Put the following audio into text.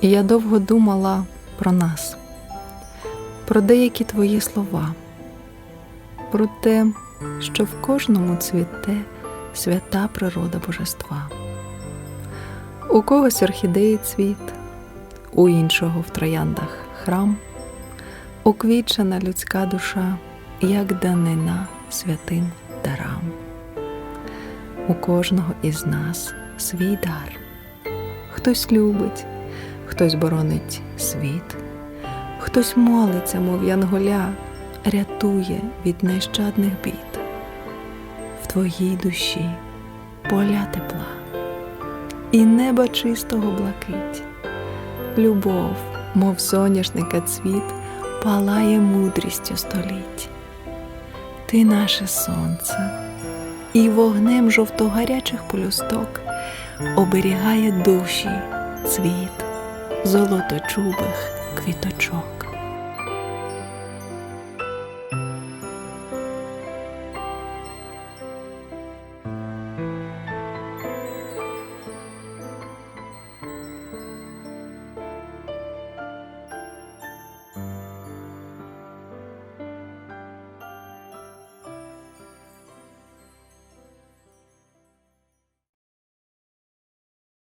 І я довго думала про нас, про деякі твої слова, про те, що в кожному цвіте свята природа божества. У когось орхідеї цвіт, у іншого в трояндах храм, уквічена людська душа, як данина святим дарам. У кожного із нас свій дар. Хтось любить, хтось боронить світ, хтось молиться, мов янголя, рятує від нещадних бід. В твоїй душі поля тепла і неба чистого блакить. Любов, мов соняшника цвіт, палає мудрістю століть. Ти наше сонце, і вогнем жовтогарячих полюсток оберігає душі цвіт золоточубих квіточок.